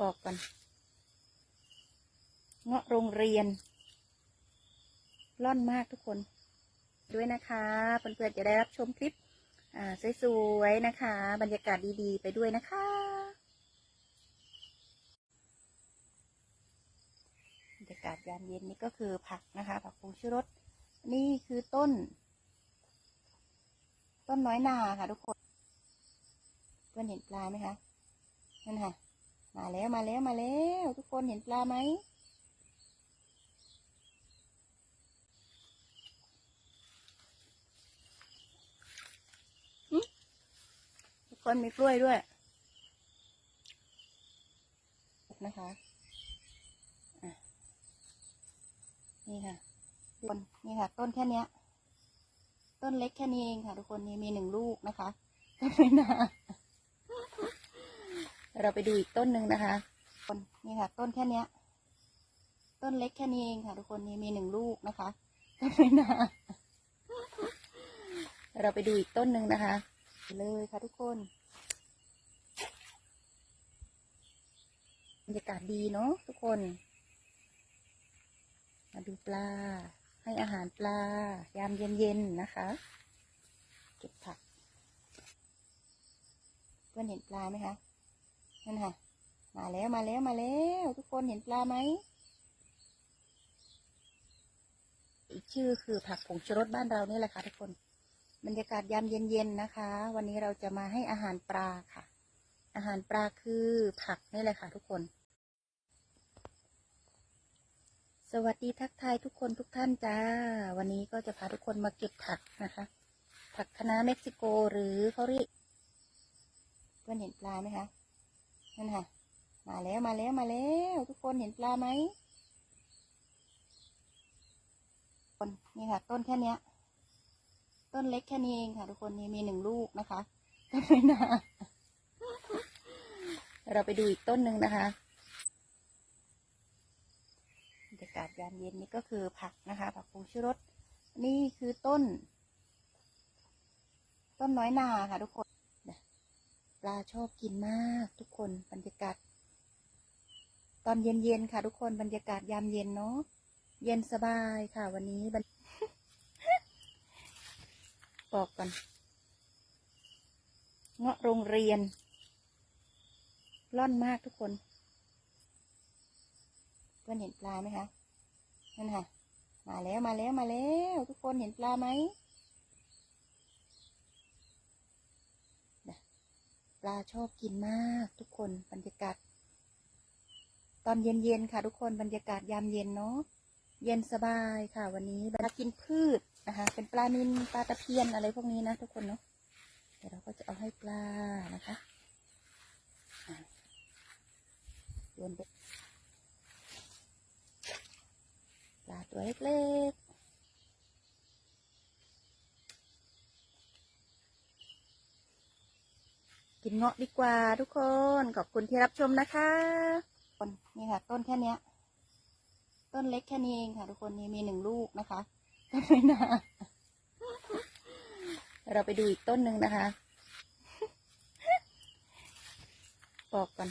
ปอกกันเงาะโรงเรียน ร่อนมากทุกคน ด้วยนะคะเพื่อนๆจะได้รับชมคลิปสวยๆนะคะ บรรยากาศดีๆ ไปด้วยนะคะบรรยากาศยามเย็นนี่ก็คือผักนะคะ ผักพงชูรสนี่คือต้น ต้นน้อยนาค่ะทุกคน เพื่อนเห็นปลาไหมคะนั่นค่ะ มาแล้วมาแล้วมาแล้ว ทุกคนเห็นปลาไหมทุกคนมีกล้วยด้วยนะคะนี่ค่ะต้นนี่ค่ะ ต้นแค่นี้ต้นเล็กแค่นี้เองค่ะ ทุกคนนี่มีหนึ่งลูกนะคะต้นไม่นา เราไปดูอีกต้นหนึ่งนะคะนี่ค่ะ ต้นแค่นี้ต้นเล็กแค่นี้เองค่ะ ทุกคนนี่มีหนึ่งลูกนะคะต้นไม่นาเราไปดูอีกต้นหนึ่งนะคะ เลยค่ะทุกคนบรรยากาศดีเนาะทุกคน มาดูปลา ให้อาหารปลา ยามเย็นๆนะคะ เก็บผัก เพื่อนเห็นปลาไหมคะ นั่นค่ะ มาแล้วมาแล้วมาแล้ว ทุกคนเห็นปลาไหม อีกชื่อคือผักผงชูรสบ้านเรานี่แหละค่ะทุกคน บรรยากาศยามเย็นๆนะคะ วันนี้เราจะมาให้อาหารปลาค่ะ อาหารปลาคือผักนี่แหละค่ะ ทุกคน สวัสดีทักทายทุกคนทุกท่านจ้า วันนี้ก็จะพาทุกคนมาเก็บผักนะคะ ผักคะน้าเม็กซิโกหรือเขาเรียกเพื่อนเห็นปลาไหมคะ นั่นค่ะ มาแล้วมาแล้วมาแล้ว ทุกคนเห็นปลาไหมต้นนี่ค่ะ ต้นแค่เนี้ย ต้นเล็กแค่นี้เองค่ะ ทุกคนนี่มีหนึ่งลูกนะคะต้นไม่นาเราไปดูอีกต้นหนึ่งนะคะบรรยากาศยามเย็นนี่ก็คือผักนะคะ ผักพงชูรสนี่คือต้น ต้นน้อยนาค่ะทุกคน ปลาชอบกินมากทุกคนบรรยากาศ ตอนเย็นๆค่ะทุกคนบรรยากาศยามเย็นเนาะเย็นสบายค่ะ วันนี้บอกก่อนเงาะโรงเรียน ร่อนมากทุกคนเพื่อนเห็นปลาไหมคะนั่นค่ะ มาแล้วมาแล้วมาแล้ว ทุกคนเห็นปลาไหมเนี่ย ปลาชอบกินมากทุกคนบรรยากาศ ตอนเย็นๆค่ะทุกคนบรรยากาศยามเย็นเนาะเย็นสบายค่ะ วันนี้ปลากินพืชนะคะเป็นปลานิลปลาตะเพียนอะไรพวกนี้นะทุกคนเนาะเดี๋ยวเราก็จะเอาให้ปลานะคะโยนไปปลาตัวเล็กๆ กินเงาะดีกว่าทุกคน ขอบคุณที่รับชมนะคะนนี่ค่ะ ต้นแค่เนี้ย ต้นเล็กแค่นี้เองค่ะ ทุกคนนี่มีหนึ่งลูกนะคะต้นไม่นาเราไปดูอีกต้นหนึ่งนะคะ ปอกก่อน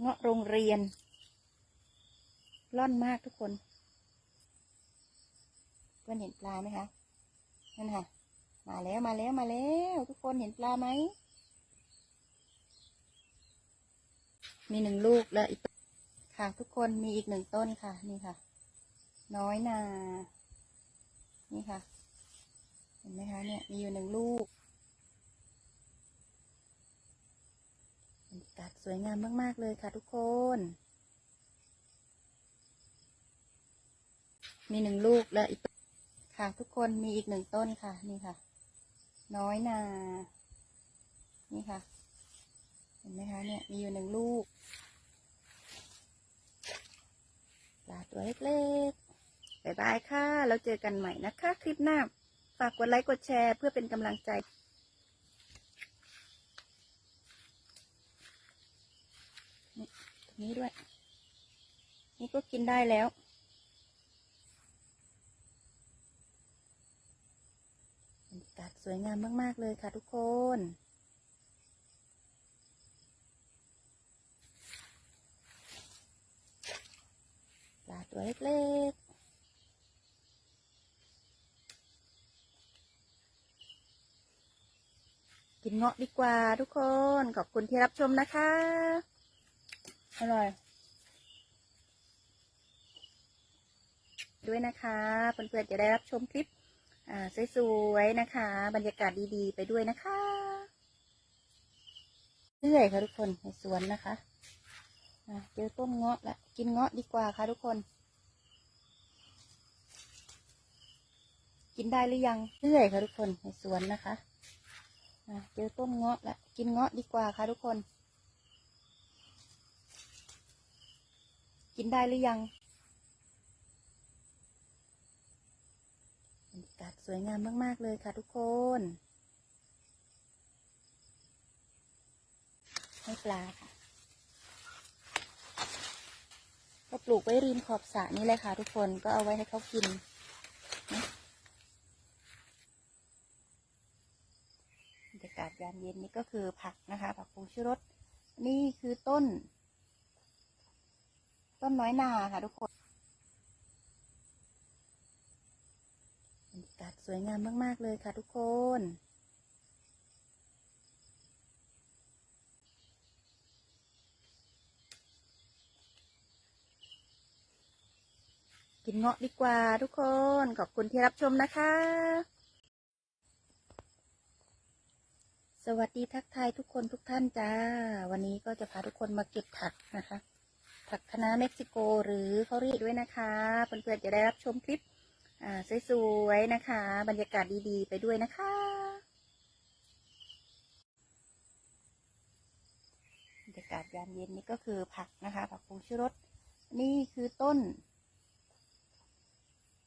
เงาะโรงเรียน ร่อนมากทุกคนเพื่อนเห็นปลาไหมคะ นั่นค่ะ มาแล้วมาแล้วมาแล้ว ทุกคนเห็นปลาไหม มีหนึ่งลูกและอีกค่ะ ทุกคนมีอีกหนึ่งต้นค่ะ นี่ค่ะ น้อยนา นี่ค่ะ เห็นไหมคะเนี่ยมีอยู่หนึ่งลูกบรรยากาศสวยงามมาก ๆ เลยค่ะทุกคน มีหนึ่งลูกและอีกค่ะ ทุกคนมีอีกหนึ่งต้นค่ะ นี่ค่ะ น้อยนา นี่ค่ะ เห็นไหมคะเนี่ย มีอยู่หนึ่งลูก ปลาตัวเล็กๆบายบายค่ะ แล้วเจอกันใหม่นะคะ คลิปหน้า ฝากกดไลค์กดแชร์เพื่อเป็นกำลังใจนี่ด้วย นี่ก็กินได้แล้ว สวยงามมาก ๆ เลยค่ะทุกคน ปลาตัวเล็กๆ กินเงาะดีกว่าทุกคน ขอบคุณที่รับชมนะคะ อร่อย ด้วยนะคะ เพื่อนๆจะได้รับชมคลิป อ่าสวยๆนะคะ บรรยากาศดีๆ ไปด้วยนะคะเรื่อยค่ะทุกคนในสวนนะคะเจอต้นเงาะละกินเงาะดีกว่าค่ะทุกคน กินได้หรือยังเรื่อยค่ะทุกคนในสวนนะคะเจอต้นเงาะละกินเงาะดีกว่าค่ะทุกคน กินได้หรือยัง บรรยา กาศสวยงามมาก ๆ เลยค่ะทุกคน ให้ปลาค่ะ ก็ปลูกไว้ริมขอบสระนี่เลยค่ะทุกคนก็เอาไว้ให้เขากินบรรยากาศยามเย็นนี่ก็คือผักนะคะ ผักปูชูรสนี่คือต้น ต้นน้อยนาค่ะทุกคน บรรยากาศ สวยงามมาก ๆ เลยค่ะทุกคน กินเงาะดีกว่าทุกคน ขอบคุณที่รับชมนะคะ สวัสดีทักทายทุกคนทุกท่านจ้า วันนี้ก็จะพาทุกคนมาเก็บผักนะคะผักคะน้าเม็กซิโกหรือเขาเรียกด้วยนะคะ เพื่อนๆจะได้รับชมคลิป อ่าสวยๆนะคะ บรรยากาศดีๆ ไปด้วยนะคะบรรยากาศยามเย็นนี่ก็คือผักนะคะ ผักปูชูรสนี่คือต้น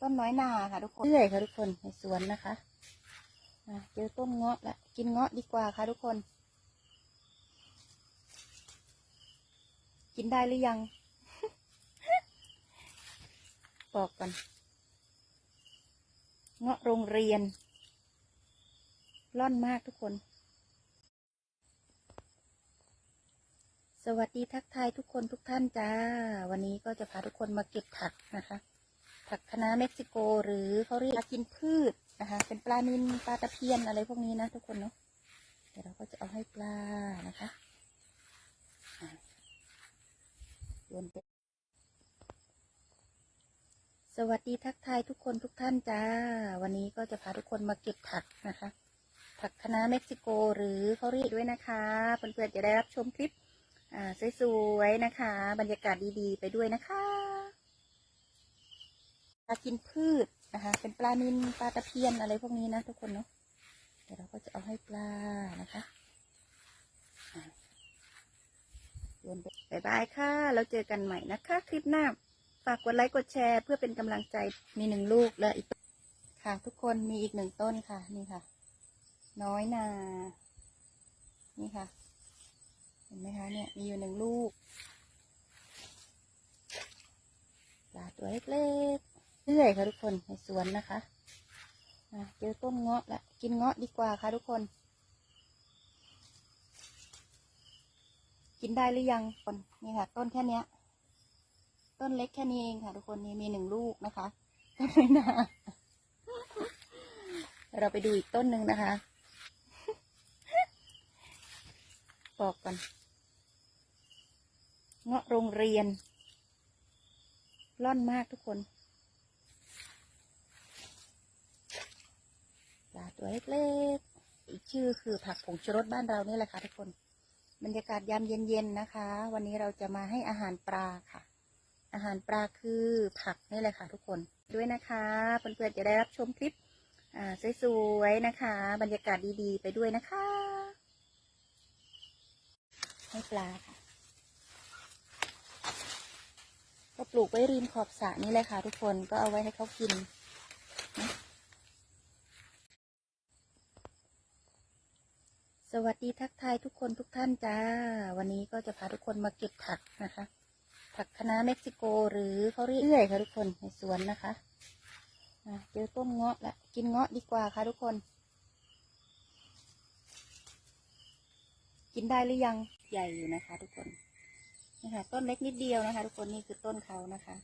ต้นน้อยนาค่ะทุกคนเรื่อยค่ะทุกคนในสวนนะคะอ่าเจอต้นเงาะละกินเงาะดีกว่าค่ะทุกคน กินได้หรือยัง บอกก่อน เงาะโรงเรียน ร่อนมากทุกคน สวัสดีทักทายทุกคนทุกท่านจ้า วันนี้ก็จะพาทุกคนมาเก็บผักนะคะ ผักคะน้าเม็กซิโกหรือเขาเรียกกินพืชนะคะ เป็นปลานิลปลาตะเพียนอะไรพวกนี้นะทุกคนเนาะ เดี๋ยวเราก็จะเอาให้ปลานะคะอะโยนไป สวัสดีทักทายทุกคนทุกท่านจ้า วันนี้ก็จะพาทุกคนมาเก็บผักนะคะ ผักคะน้าเม็กซิโกหรือเขาเรียกด้วยนะคะเพื่อนๆจะได้รับชมคลิปอ่าสวยๆนะคะ บรรยากาศดีๆ ไปด้วยนะคะปลากินพืชนะคะ เป็นปลานิลปลาตะเพียนอะไรพวกนี้นะทุกคนเนาะเดี๋ยวเราก็จะเอาให้ปลานะคะอะโยนไปบายบายค่ะ แล้วเจอกันใหม่นะคะ คลิปหน้า ฝากกดไลค์กดแชร์เพื่อเป็นกำลังใจมีหนึ่งลูกและอีกค่ะ ทุกคนมีอีกหนึ่งต้นค่ะ นี่ค่ะ น้อยนา นี่ค่ะ เห็นไหมคะเนี่ยมีอยู่หนึ่งลูกปลาตัวเล็กๆเรื่อยค่ะทุกคนในสวนนะคะอะเจอต้นเงาะละกินเงาะดีกว่าค่ะทุกคน กินได้หรือยังคนนี่ค่ะ ต้นแค่เนี้ย ต้นเล็กแค่นี้เองค่ะ ทุกคนนี่มีหนึ่งลูกนะคะต้นไม่นาเราไปดูอีกต้นหนึ่งนะคะบอกก่อนเงาะโรงเรียน ร่อนมากทุกคนปลาตัวเล็กๆ อีกชื่อคือผักผงชูรสบ้านเรานี่แหละค่ะทุกคน บรรยากาศยามเย็นๆนะคะ วันนี้เราจะมาให้อาหารปลาค่ะ อาหารปลาคือผักนี่แหละค่ะทุกคนด้วยนะคะเพื่อนๆจะได้รับชมคลิปสวยๆนะคะ บรรยากาศดีๆ ไปด้วยนะคะ ให้ปลาค่ะ ก็ปลูกไว้ริมขอบสระนี่เลยค่ะ ทุกคนก็เอาไว้ให้เขากินสวัสดีทักทายทุกคนทุกท่านจ้า วันนี้ก็จะพาทุกคนมาเก็บผักนะคะ ผักคะน้าเม็กซิโกหรือเขาเรียกเรื่อยค่ะทุกคนในสวนนะคะอะเจอต้นเงาะละกินเงาะดีกว่าค่ะทุกคน กินได้หรือยังใหญ่อยู่นะคะ ทุกคนนี่ค่ะต้นเล็กนิดเดียวนะคะ ทุกคนนี่คือต้นเขานะคะ